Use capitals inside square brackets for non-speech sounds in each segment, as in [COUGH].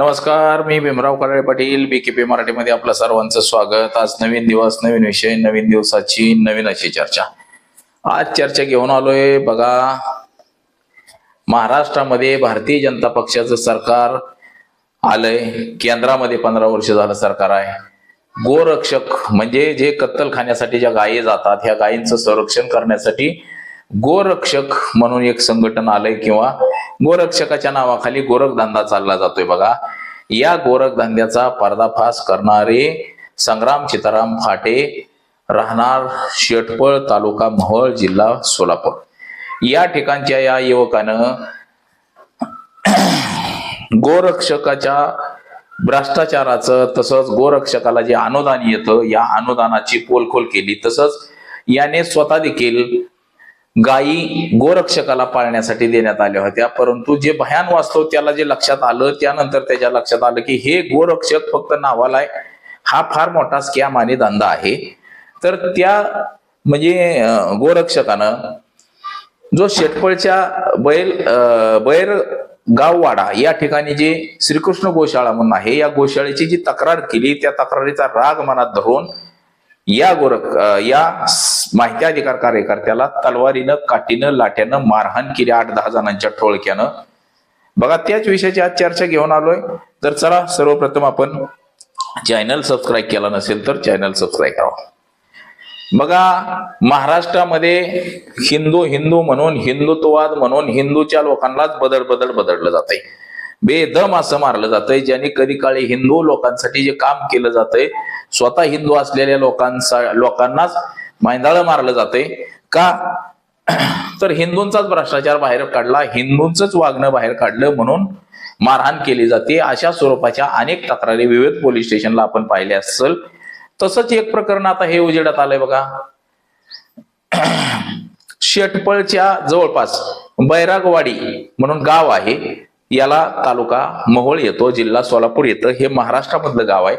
नमस्कार मी भीमराव कराळे पाटील बीकेपी मराठीमध्ये आपलं सर्वांचं स्वागत. आज नवीन दिवस नवीन विषय नवीन दिवसाची नवीन अशी चर्चा. आज चर्चा घेऊन आलोय बघा महाराष्ट्रामध्ये भारतीय जनता पक्षाचं सरकार आलंय. केंद्रामध्ये पंधरा वर्ष झालं सरकार आहे. गोरक्षक म्हणजे जे कत्तलखान्यासाठी ज्या गायी जातात ह्या गायींचं संरक्षण करण्यासाठी गोरक्षक म्हणून एक संघटन आलंय किंवा गोरक्षकाच्या नावाखाली गोरखधंदा चालला जातोय बघा. या गोरखधंद्याचा पर्दाफाश करणारे संग्राम सीताराम फाटे राहणार शेटपळ तालुका महळ जिल्हा सोलापूर. या ठिकाणच्या या युवकानं [CLEARS THROAT] गोरक्षकाच्या भ्रष्टाचाराचं तसंच गोरक्षकाला जे अनुदान येतं या अनुदानाची पोलखोल केली. तसंच याने स्वतः देखील गायी गोरक्षकाला पाळण्यासाठी देण्यात आल्या होत्या. परंतु जे भयान वास्तव त्याला जे लक्षात आलं त्यानंतर त्याच्या लक्षात आलं की हे गोरक्षक फक्त नावाला आहे. हा फार मोठा स्कॅम आणि धंदा आहे. तर त्या म्हणजे गोरक्षकानं जो शेटपळच्या बैल अं, बैर गाववाडा या ठिकाणी जे श्रीकृष्ण गोशाळा म्हणून आहे या गोशाळेची जी तक्रार केली त्या तक्रारीचा राग मनात धरून या गोरख या माहिती अधिकार कार्यकर्त्याला तलवारीनं काठीनं लाट्यानं मारहाण केली आठ दहा जणांच्या टोळक्यानं बघा त्याच विषयाची आज चर्चा घेऊन आलोय. तर चला सर्वप्रथम आपण चॅनल सबस्क्राईब केला नसेल तर चॅनल सबस्क्राईब करा. बघा महाराष्ट्रामध्ये हिंदू हिंदू म्हणून हिंदुत्ववाद म्हणून हिंदूच्या लोकांनाच बदल बदल बदललं जातंय. बेदम असं मारलं जातंय ज्याने कधी काळी हिंदू लोकांसाठी जे काम केलं जातंय स्वतः हिंदू असलेल्या लोकांचा लोकांनाच मैंदाळ मारलं जातंय. का? [CLEARS THROAT] तर हिंदूंचाच भ्रष्टाचार बाहेर काढला हिंदूंच वागणं बाहेर काढलं म्हणून मारहाण केली जाते. अशा स्वरूपाच्या अनेक तक्रारी विविध पोलीस स्टेशनला आपण पाहिल्या असेल. तसंच एक प्रकरण आता हे उजेडात आलंय बघा. [CLEARS THROAT] शेटपळच्या जवळपास बैरागवाडी म्हणून गाव आहे. याला तालुका मोहोळ येतो जिल्हा सोलापूर येतं. हे महाराष्ट्रामधलं गाव आहे.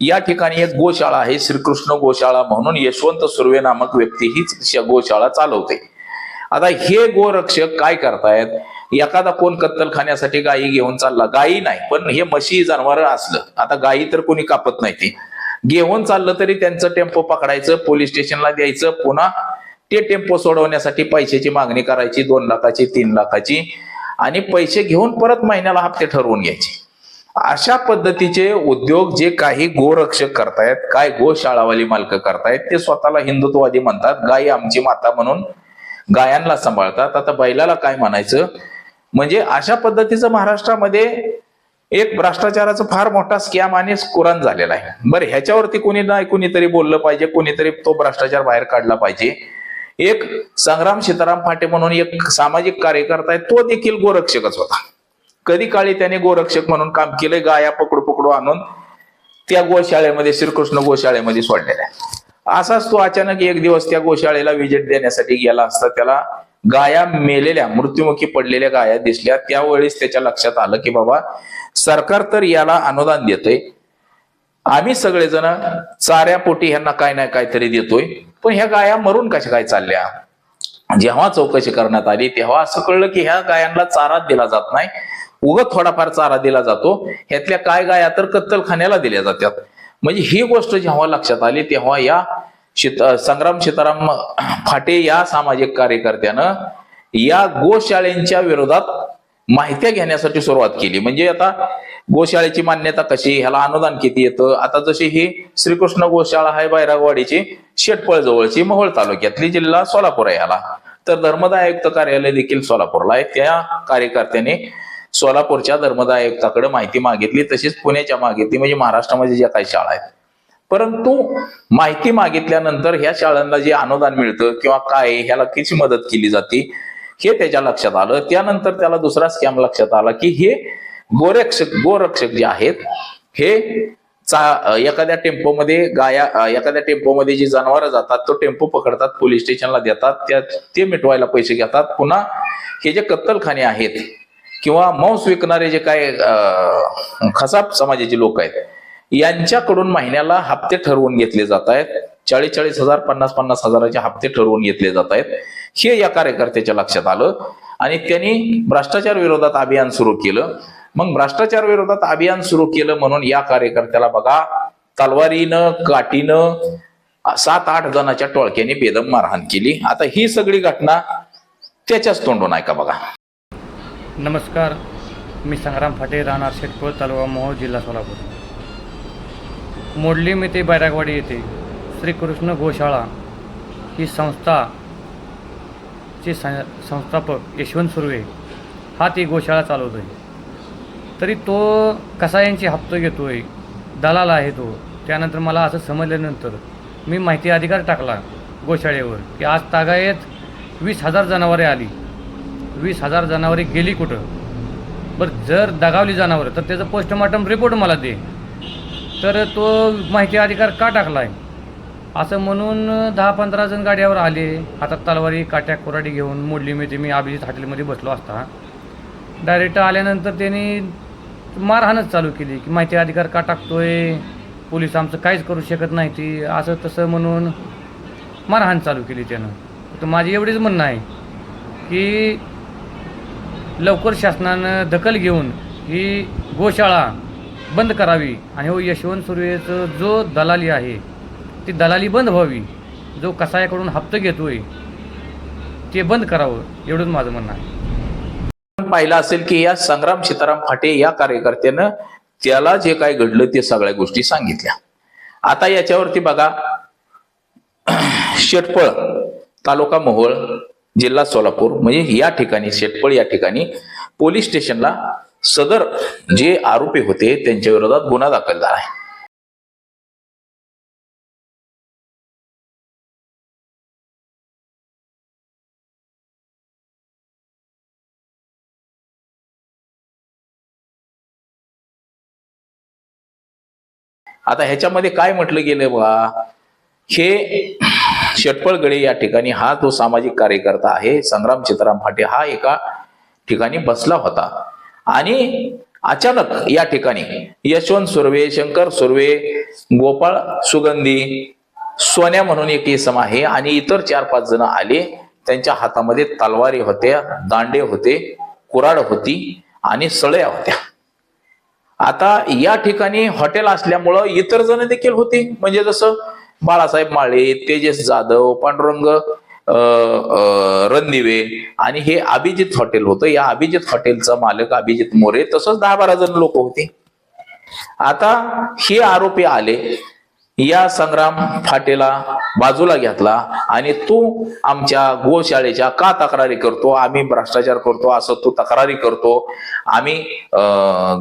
या ठिकाणी एक गोशाळा आहे श्रीकृष्ण गोशाळा म्हणून यशवंत सुर्वे नामक व्यक्ती हीच गोशाळा चालवते. आता हे गोरक्षक काय करतायत? एखादा कोण कत्तलखान्यासाठी गायी घेऊन चालला. गायी नाही पण हे म्हशी जनावर असलं. आता गायी तर कोणी कापत नाही ती. घेऊन चाललं तरी त्यांचं टेम्पो पकडायचं पोलीस स्टेशनला द्यायचं पुन्हा ते टेम्पो सोडवण्यासाठी पैशाची मागणी करायची दोन लाखाची तीन लाखाची. आणि पैसे घेऊन परत महिन्याला हप्ते ठरवून घ्यायचे. अशा पद्धतीचे उद्योग जे काही गोरक्षक करतायत काय गोशाळावाली मालक करतायत ते स्वतःला हिंदुत्ववादी म्हणतात. गाय आमची माता म्हणून गायांना सांभाळतात. आता बैलाला काय म्हणायचं? म्हणजे अशा पद्धतीचं महाराष्ट्रामध्ये एक भ्रष्टाचाराचा फार मोठा स्कॅम आणि स्कुरन झालेला आहे. बरं ह्याच्यावरती कोणी ना कुणीतरी बोललं पाहिजे कोणीतरी तो भ्रष्टाचार बाहेर काढला पाहिजे. एक संग्राम सीताराम फाटे म्हणून एक सामाजिक कार्यकर्ता आहे तो देखील गोरक्षकच होता. कधी काळी त्याने गोरक्षक म्हणून काम केलंय गाया पकडू पकडू आणून त्या गोशाळेमध्ये श्रीकृष्ण गोशाळेमध्ये सोडलेल्या असाच तो अचानक एक दिवस त्या गोशाळेला विजेट देण्यासाठी गेला असता त्याला गाया मेलेल्या मृत्युमुखी पडलेल्या गाया दिसल्या. त्यावेळेस त्याच्या लक्षात आलं की बाबा सरकार तर याला अनुदान देतोय. आम्ही सगळेजण चाऱ्यापोटी ह्यांना काय ना काहीतरी देतोय. पण ह्या गाया मरून कशा काय चालल्या? जेव्हा चौकशी करण्यात आली तेव्हा असं कळलं की ह्या गायांना चारा दिला जात नाही. उगत थोडाफार चारा दिला जातो. ह्यातल्या काय गाया तर कत्तलखान्याला दिल्या जातात. म्हणजे ही गोष्ट जेव्हा लक्षात आली तेव्हा या शित संग्राम सीताराम फाटे या सामाजिक कार्यकर्त्यानं या गोशाळेंच्या विरोधात माहित्या घेण्यासाठी सुरुवात केली. म्हणजे आता गोशाळेची मान्यता कशी ह्याला अनुदान किती येतं? आता जशी ही श्रीकृष्ण गोशाळा आहे बैरागवाडीची शेटपळ जवळची मोहोळ तालुक्यातली जिल्हा सोलापूर आहे ह्याला. तर धर्मदाय आयुक्त कार्यालय देखील सोलापूरला आहे. त्या कार्यकर्त्याने सोलापूरच्या धर्मदाय आयुक्ताकडे माहिती मागितली तशीच पुण्याच्या मागितली म्हणजे महाराष्ट्रामध्ये ज्या काही शाळा आहेत. परंतु माहिती मागितल्यानंतर ह्या शाळांना जे अनुदान मिळतं किंवा काय ह्याला किती मदत केली जाते हे त्याच्या लक्षात आलं. त्यानंतर त्याला दुसरा स्कॅम लक्षात आला की हे गोरक्षक गोरक्षक जे आहेत हे चा एखाद्या टेम्पोमध्ये गाया एखाद्या टेम्पोमध्ये जी जनावरं जातात तो टेम्पो पकडतात पोलीस स्टेशनला देतात त्या ते मिटवायला पैसे घेतात. पुन्हा हे जे कत्तलखाने आहेत किंवा मांस विकणारे जे काय खसाब समाजाचे लोक आहेत यांच्याकडून महिन्याला हप्ते ठरवून घेतले जात आहेत. चाळीस चाळीस हजार पन्नास पन्नास हजाराचे हप्ते ठरवून घेतले जात आहेत. हे या कार्यकर्त्याच्या लक्षात आलं आणि त्यांनी भ्रष्टाचार विरोधात अभियान सुरू केलं. मग भ्रष्टाचार विरोधात अभियान सुरू केलं म्हणून या कार्यकर्त्याला बघा तलवारीनं काठीनं सात आठ जणांच्या टोळक्याने बेदम मारहाण केली. आता ही सगळी घटना त्याच्याच तोंडून ऐका बघा? नमस्कार मी संग्राम फाटे राहणार शेटपूर तालुका मोहोळ जिल्हा सोलापूर. मोडली मी ते बैरागवाडी येथे. श्रीकृष्ण गोशाळा ही संस्था चे सं संस्थापक यशवंत सुर्वे हा ती गोशाळा चालवतो आहे तरी तो कसायांची हप्तो घेतो आहे दलाल आहे तो त्यानंतर मला असं समजल्यानंतर मी माहिती अधिकार टाकला गोशाळेवर की आज तागायत वीस हजार जनावरे आली. वीस हजार जनावरे गेली कुठं? बरं जर दगावली जनावरं तर त्याचं पोस्टमॉर्टम रिपोर्ट मला दे. तर तो माहिती अधिकार का टाकला आहे असं म्हणून दहा पंधरा जण गाड्यावर आले. हातात तलवारी काट्या कोराडी घेऊन मोडली मी ते. मी अभिजित हॉटेलमध्ये बसलो असता. डायरेक्ट आल्यानंतर त्यांनी मारहाणच चालू केली की माहिती अधिकार का टाकतोय? पोलीस आमचं काहीच करू शकत नाही. ती असं तसं म्हणून मारहाण चालू केली त्यानं. तर माझी एवढीच म्हणणं आहे की लवकर शासनानं दखल घेऊन ही गोशाळा बंद करावी. आणि हो यशवंत सुर्वेचं जो दलाली आहे ती दलाली बंद व्हावी. जो कसायाकडून हप्ते घेतोय ते बंद करावं एवढंच माझं म्हणणं आहे. आपण पाहिलं असेल की या संग्राम सीताराम फाटे या कार्यकर्त्यानं त्याला जे काय घडलं ते सगळ्या गोष्टी सांगितल्या. आता याच्यावरती बघा शेटपळ तालुका मोहोळ जिल्हा सोलापूर म्हणजे या ठिकाणी शेटपळ या ठिकाणी पोलीस स्टेशनला सदर जे आरोपी होते त्यांच्या विरोधात गुन्हा दाखल झाला आहे. आता ह्याच्यामध्ये काय म्हटलं गेलं बा हे षटपळगडे या ठिकाणी हा जो सामाजिक कार्यकर्ता आहे संग्राम सीताराम फाटे हा एका ठिकाणी बसला होता. आणि अचानक या ठिकाणी यशवंत सुर्वे शंकर सुर्वे गोपाळ सुगंधी सोन्या म्हणून एक इसम आहे आणि इतर चार पाच जण आले. त्यांच्या हातामध्ये तलवारी होत्या दांडे होते कुराड होती आणि सळ्या होत्या. आता या ठिकाणी हॉटेल असल्यामुळं इतर जण देखील होते. म्हणजे जसं बाळासाहेब माळे तेजस जाधव पांडुरंग रणदिवे आणि हे अभिजित हॉटेल होतं. या अभिजित हॉटेलचा मालक अभिजित मोरे तसंच दहा बारा जण लोक होते. आता हे आरोपी आले. या संग्राम फाटेला बाजूला घेतला आणि तू आमच्या गोशाळेच्या का तक्रारी करतो? आम्ही भ्रष्टाचार करतो असं तू तक्रारी करतो. आम्ही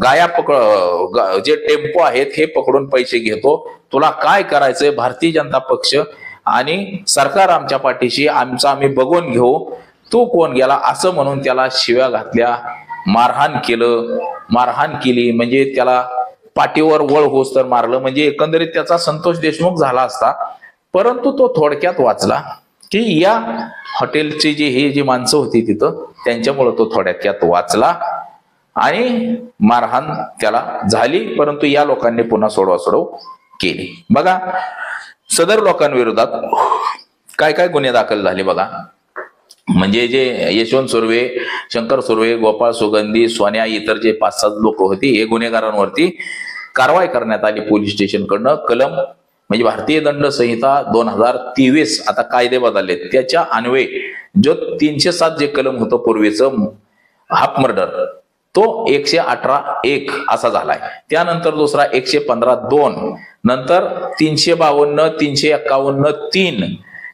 गाया पकड जे टेम्पो आहेत हे पकडून पैसे घेतो. तुला काय करायचंय? भारतीय जनता पक्ष आणि सरकार आमच्या पाठीशी आमचा आम्ही बघून घेऊ. तू कोण गेला? असं म्हणून त्याला शिव्या घातल्या. मारहाण केलं. मारहाण केली म्हणजे त्याला पाठीवर वळ होस तर मारलं. म्हणजे एकंदरीत त्याचा संतोष देशमुख झाला असता परंतु तो थोडक्यात वाचला की या हॉटेलची जी ही जी माणसं होती तिथं त्यांच्यामुळे तो थोडक्यात वाचला आणि मारहाण त्याला झाली परंतु या लोकांनी पुन्हा सोडवा सोडव केली. बघा सदर लोकांविरोधात काय काय गुन्हे दाखल झाले बघा. म्हणजे जे यशवंत सुर्वे शंकर सुर्वे गोपाळ सुगंधी सोन्या इतर जे पाच सात लोक होती हे गुन्हेगारांवरती कारवाई करण्यात आली पोलीस स्टेशनकडनं. कलम म्हणजे भारतीय दंड संहिता दोन हजार तेवीस आता कायदे बदलले त्याच्या अन्वये जो तीनशे सात जे कलम होतं पूर्वीचं हाफ मर्डर तो एकशे अठरा एक असा झालाय. त्यानंतर दुसरा एकशे पंधरा दोन नंतर तीनशे बावन्न तीनशे एक्कावन्न तीन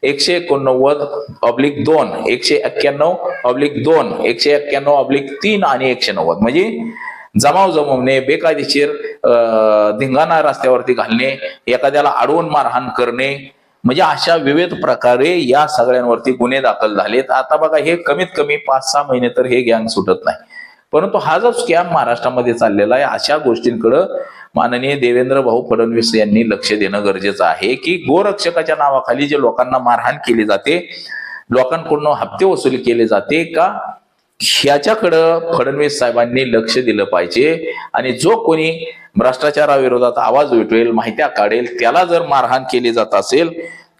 एकशे एकोणनव्वद ऑब्लिक दोन एकशे एक्क्याण्णव ऑब्लिक दोन एकशे एक्क्याण्णव ऑब्लिक तीन आणि एकशे नव्वद. म्हणजे जमाव जमवणे बेकायदेशीर धिंगाणा रस्त्यावरती घालणे एखाद्याला अडवून मारहाण करणे म्हणजे अशा विविध प्रकारे या सगळ्यांवरती गुन्हे दाखल झालेत. आता बघा हे कमीत कमी पाच सहा महिने तर हे गँग सुटत नाही. परंतु हा जो स्कॅम महाराष्ट्रामध्ये चाललेला आहे अशा गोष्टींकडं माननीय देवेंद्र भाऊ फडणवीस यांनी लक्ष देणं गरजेचं आहे की गोरक्षकाच्या नावाखाली जे लोकांना मारहाण केली जाते लोकांकडून हप्ते वसुली केले जाते का? ह्याच्याकडं फडणवीस साहेबांनी लक्ष दिलं पाहिजे. आणि जो कोणी भ्रष्टाचाराविरोधात आवाज उठवेल माहित्या काढेल त्याला जर मारहाण केली जात असेल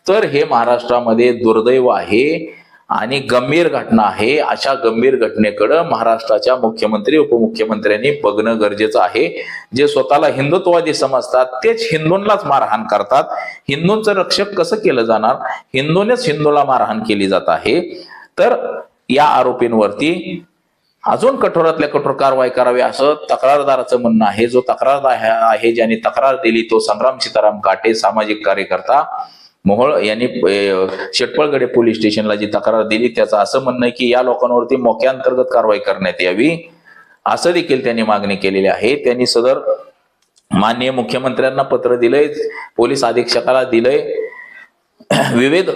तर हे महाराष्ट्रामध्ये दुर्दैव आहे आणि गंभीर घटना आहे. अशा गंभीर घटनेकडं महाराष्ट्राच्या मुख्यमंत्री उपमुख्यमंत्र्यांनी बघणं गरजेचं आहे. जे स्वतःला हिंदुत्ववादी समजतात तेच हिंदूंनाच मारहाण करतात. हिंदूंचं रक्षक कसं केलं जाणार? हिंदूनेच हिंदूला मारहाण केली जात आहे. तर या आरोपींवरती अजून कठोरातल्या कठोर कारवाई करावी असं तक्रारदाराचं म्हणणं आहे. जो तक्रारदार आहे- ज्याने ज्यांनी तक्रार दिली तो संग्राम सीताराम काटे सामाजिक कार्यकर्ता मोहोळ यांनी शेटपळगडे पोलीस स्टेशनला जी तक्रार दिली त्याचं असं म्हणणं आहे की या लोकांवरती मोक्याअंतर्गत कारवाई करण्यात यावी असं देखील त्यांनी मागणी केलेली आहे. त्यांनी सदर माननीय मुख्यमंत्र्यांना पत्र दिलंय पोलीस अधीक्षकाला दिलंय विविध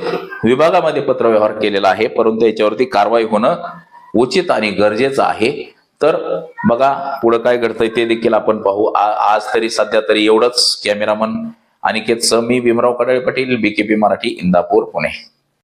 विभागामध्ये पत्रव्यवहार केलेला आहे परंतु याच्यावरती कारवाई होणं उचित आणि गरजेचं आहे. तर बघा पुढं काय घडतंय ते देखील आपण पाहू. आ- आज तरी सध्या तरी एवढंच कॅमेरामन अनिकेत स मी भीमराव कडाळे पाटील बीकेपी मराठी इंदापूर पुणे.